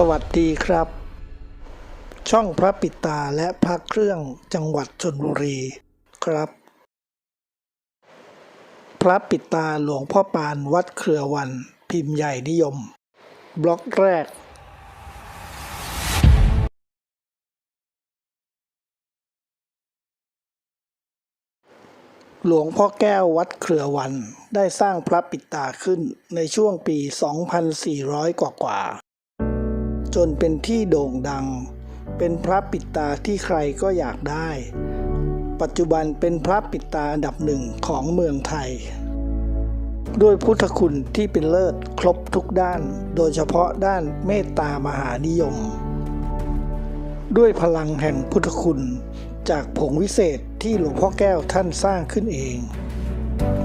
สวัสดีครับ ช่องพระปิตาและพระเครื่องจังหวัดชนบุรีครับ พระปิตาหลวงพ่อปานวัดเครือวัน พิมพ์ใหญ่นิยม บล็อกแรก หลวงพ่อแก้ววัดเครือวันได้สร้างพระปิตาขึ้นในช่วงปี 2400 กว่ากว่า จนเป็นที่โด่งดัง เป็นพระปิดตาที่ใครก็อยากได้ ปัจจุบันเป็นพระปิดตาอันดับหนึ่งของเมืองไทย ด้วยพุทธคุณที่เป็นเลิศครบทุกด้าน โดยเฉพาะด้านเมตตามหานิยม ด้วยพลังแห่งพุทธคุณจากผงวิเศษที่หลวงพ่อแก้วท่านสร้างขึ้นเอง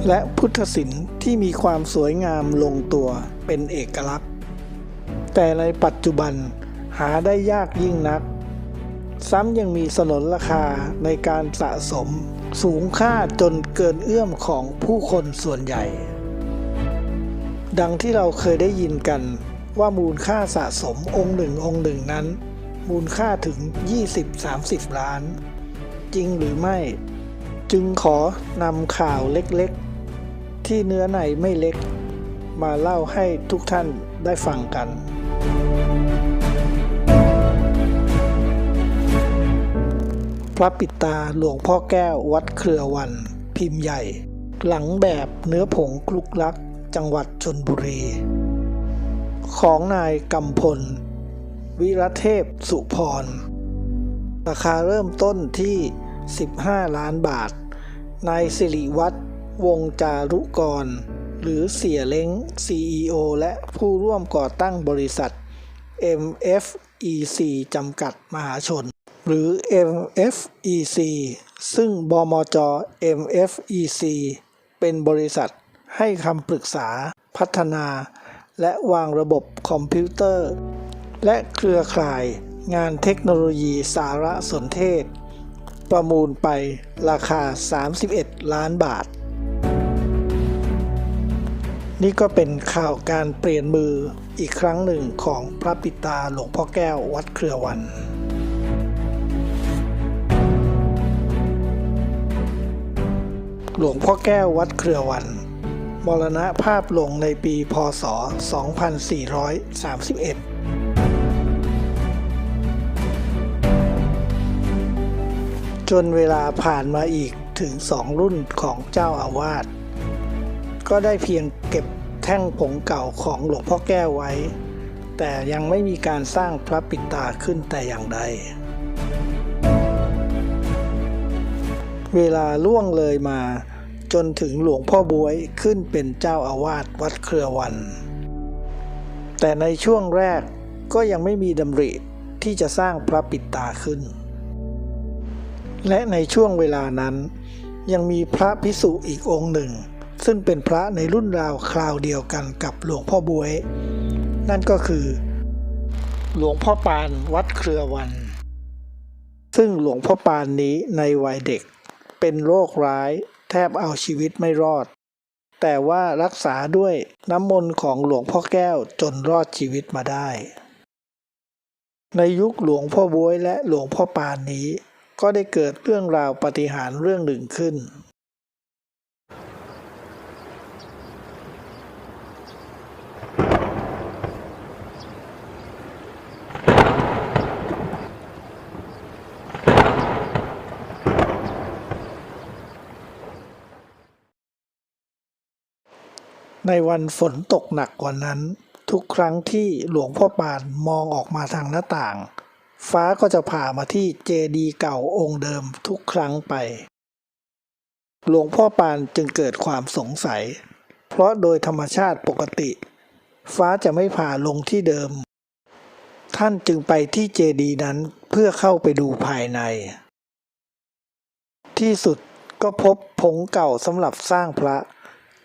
และพุทธศิลป์ที่มีความสวยงามลงตัวเป็นเอกลักษณ์ แต่ในปัจจุบันหาได้ยากยิ่งนัก ซ้ำยังมีสนนราคาในการสะสม สูงค่าจนเกินเอื้อมของผู้คนส่วนใหญ่ ดังที่เราเคยได้ยินกันว่ามูลค่าสะสมองค์หนึ่งองค์หนึ่งนั้น มูลค่าถึง 20-30 ล้าน จริงหรือไม่ จึงขอนำข่าวเล็กๆ ที่เนื้อในไม่เล็ก มาเล่าให้ทุกท่านได้ฟังกัน พระปิตาหลวงพ่อแก้ววัดเครือวัน พิมพ์ใหญ่ หลังแบบเนื้อผงคลุกลัก จังหวัดชนบุรี ของนายกำพล วิรเทพสุพร ราคาเริ่มต้นที่ 15 ล้านบาท นายสิริวัฒน์วงจารุกร หรือเสียเล้ง CEO และผู้ร่วมก่อตั้งบริษัท MFEC จำกัดมหาชน หรือ MFEC ซึ่งบมจ MFEC เป็นบริษัทให้คำปรึกษา พัฒนา และวางระบบคอมพิวเตอร์ และเครือข่ายงานเทคโนโลยีสารสนเทศ ประมูลไปราคา 31 ล้านบาท นี่ก็เป็นข่าวการเปลี่ยนมืออีกครั้งหนึ่งของพระปิตาหลวงพ่อแก้ววัดเครือวัน หลวงพ่อแก้ววัดเครือวัน มรณภาพลงในปีพศ 2431จนเวลาผ่านมาอีกถึงสองรุ่นของเจ้าอาวาส ก็ได้เพียงเก็บแท่งผงเก่าของหลวงพ่อแก้วไว้ แต่ยังไม่มีการสร้างพระปิดตาขึ้นแต่อย่างใด เวลาล่วงเลยมาจนถึงหลวงพ่อบวยขึ้นเป็นเจ้าอาวาสวัดเครือวัน แต่ในช่วงแรกก็ยังไม่มีดำริที่จะสร้างพระปิดตาขึ้น และในช่วงเวลานั้นยังมีพระพิสุอีกองค์หนึ่ง ซึ่งเป็นพระในรุ่นราวคราวเดียวกันกับหลวงพ่อบวย นั่นก็คือ หลวงพ่อปานวัดเครือวัน ซึ่งหลวงพ่อปานนี้ในวัยเด็ก เป็นโรคร้ายแทบเอาชีวิตไม่รอด แต่ว่ารักษาด้วยน้ำมนต์ของหลวงพ่อแก้วจนรอดชีวิตมาได้ ในยุคหลวงพ่อบวยและหลวงพ่อปานนี้ ก็ได้เกิดเรื่องราวปฏิหารเรื่องหนึ่งขึ้น ในวันฝนตกหนักกว่านั้น ทุกครั้งที่หลวงพ่อปานมองออกมาทางหน้าต่าง ฟ้าก็จะผ่ามาที่เจดีย์เก่าองค์เดิมทุกครั้งไป หลวงพ่อปานจึงเกิดความสงสัย เพราะโดยธรรมชาติปกติ ฟ้าจะไม่ผ่าลงที่เดิม ท่านจึงไปที่เจดีย์นั้นเพื่อเข้าไปดูภายใน ที่สุดก็พบผงเก่าสำหรับสร้างพระ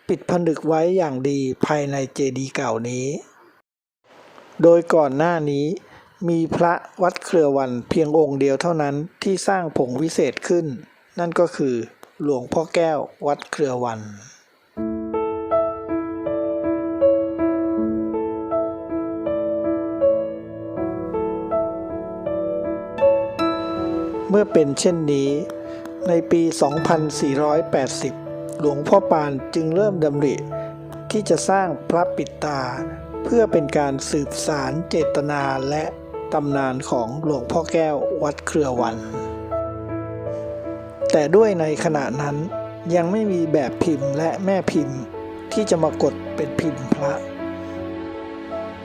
ปิดผนึกไว้อย่างดีภายในเจดีย์เก่านี้ โดยก่อนหน้านี้มีพระวัดเครือวันเพียงองค์เดียวเท่านั้นที่สร้างผงวิเศษขึ้น นั่นก็คือหลวงพ่อแก้ววัดเครือวันเมื่อเป็นเช่นนี้ ในปี 2480 หลวงพ่อปานจึงเริ่มดำริที่จะสร้างพระปิดตา เพื่อเป็นการสืบสารเจตนาและตำนานของหลวงพ่อแก้ววัดเครือวัน แต่ด้วยในขณะนั้นยังไม่มีแบบพิมพ์และแม่พิมพ์ที่จะมากดเป็นพิมพ์พระ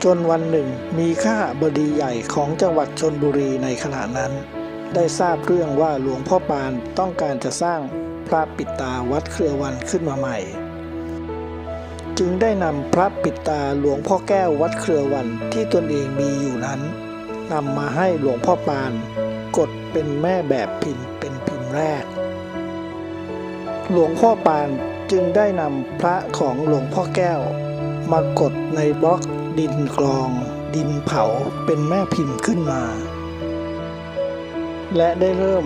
จนวันหนึ่งมีข้าบดีใหญ่ของจังหวัดชนบุรีในขณะนั้น ได้ทราบเรื่องว่าหลวงพ่อปานต้องการจะสร้าง พระปิตาวัดเครือวันขึ้นมาใหม่ จึงได้นำพระปิตาหลวงพ่อแก้ววัดเครือวันที่ตนเองมีอยู่นั้นนำมาให้หลวงพ่อปาน กดเป็นแม่แบบพิมพ์เป็นพิมพ์แรก หลวงพ่อปานจึงได้นำพระของหลวงพ่อแก้ว มากดในบล็อกดินกรอง ดินเผาเป็นแม่พิมพ์ขึ้นมา และได้เริ่ม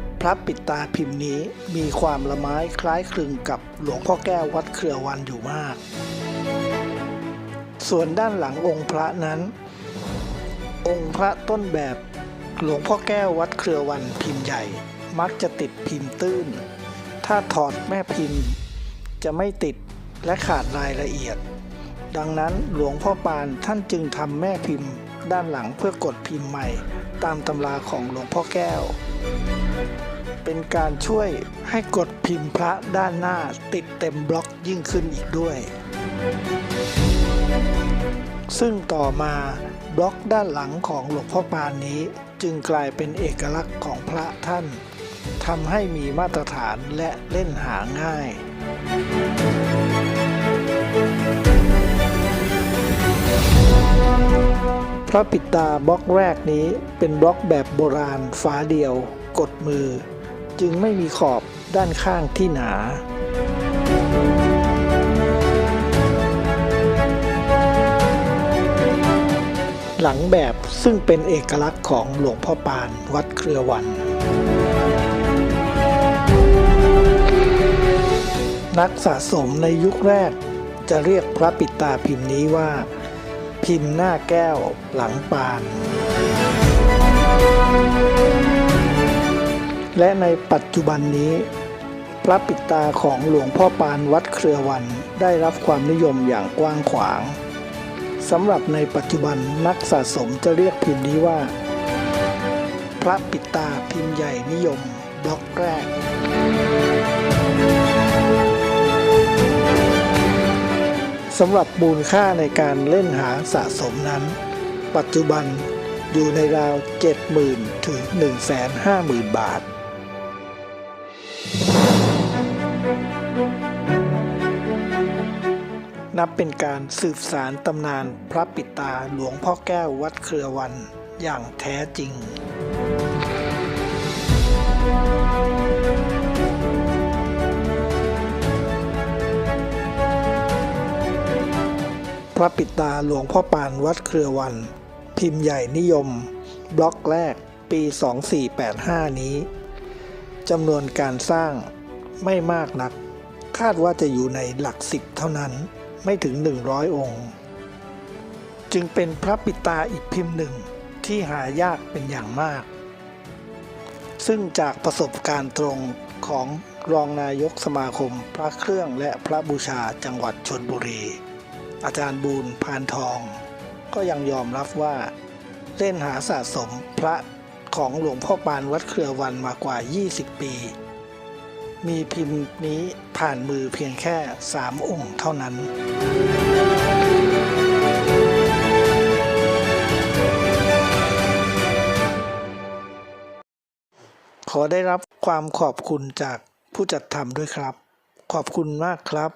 พระปิดตาพิมพ์นี้มีความละไม้คล้ายคลึงกับหลวงพ่อแก้ววัดเครือวันอยู่มาก ส่วนด้านหลังองค์พระนั้น องค์พระต้นแบบหลวงพ่อแก้ววัดเครือวันพิมพ์ใหญ่ มักจะติดพิมพ์ตื้น ถ้าถอดแม่พิมพ์ จะไม่ติดและขาดรายละเอียด ดังนั้นหลวงพ่อปานท่านจึงทำแม่พิมพ์ด้านหลังเพื่อกดพิมพ์ใหม่ ตามตำราของหลวงพ่อแก้ว เป็นการช่วยให้กดพิมพ์พระด้านหน้าติดเต็มบล็อกยิ่งขึ้นอีกด้วย ซึ่งต่อมาบล็อกด้านหลังของหลวงพ่อปานนี้จึงกลายเป็นเอกลักษณ์ของพระท่านทำให้มีมาตรฐานและเล่นหาง่าย พระปิดตาบล็อกแรกนี้เป็นบล็อกแบบโบราณฝาเดียว กดมือ จึงไม่มีขอบด้านข้างที่หนาหลังแบบซึ่งเป็นเอกลักษณ์ของหลวงพ่อปานวัดเครือวัน นักสะสมในยุคแรกจะเรียกพระปิดตาพิมพ์นี้ว่า พิมพ์หน้าแก้วหลังปาน และในปัจจุบันนี้ พระปิดตาของหลวงพ่อปานวัดเครือวันได้รับความนิยมอย่างกว้างขวางสำหรับในปัจจุบันนักสะสมจะเรียกพิมพ์นี้ว่า พระปิดตาพิมพ์ใหญ่นิยมบล็อกแรก สำหรับมูลค่าในการเล่นหาสะสมนั้น ปัจจุบันอยู่ในราว 70,000 ถึง 150,000 บาท นับเป็นการสืบสารตำนานพระปิตาหลวงพ่อแก้ววัดเครือวันอย่างแท้จริง ระปิดตาหลวงพ่อปานวัดเครือวัน พิมพ์ใหญ่นิยม บล็อกแรก ปี 2485 นี้จำนวนการสร้างไม่มากนัก คาดว่าจะอยู่ในหลักสิบเท่านั้นไม่ถึง 100 องค์ จึงเป็นพระปิตาอีกพิมพ์หนึ่งที่หายากเป็นอย่างมาก ซึ่งจากประสบการณ์ตรงของรองนายกสมาคมพระเครื่องและพระบูชาจังหวัดชนบุรี อาจารย์บูรพานทอง ก็ยังยอมรับว่า เล่นหาสะสมพระของหลวงพ่อปานวัดเครือวันมากว่า 20 ปี มีพิมพ์นี้ผ่านมือเพียงแค่ 3 องค์เท่านั้นขอได้รับความขอบคุณจากผู้จัดทำด้วยครับ ขอบคุณมากครับ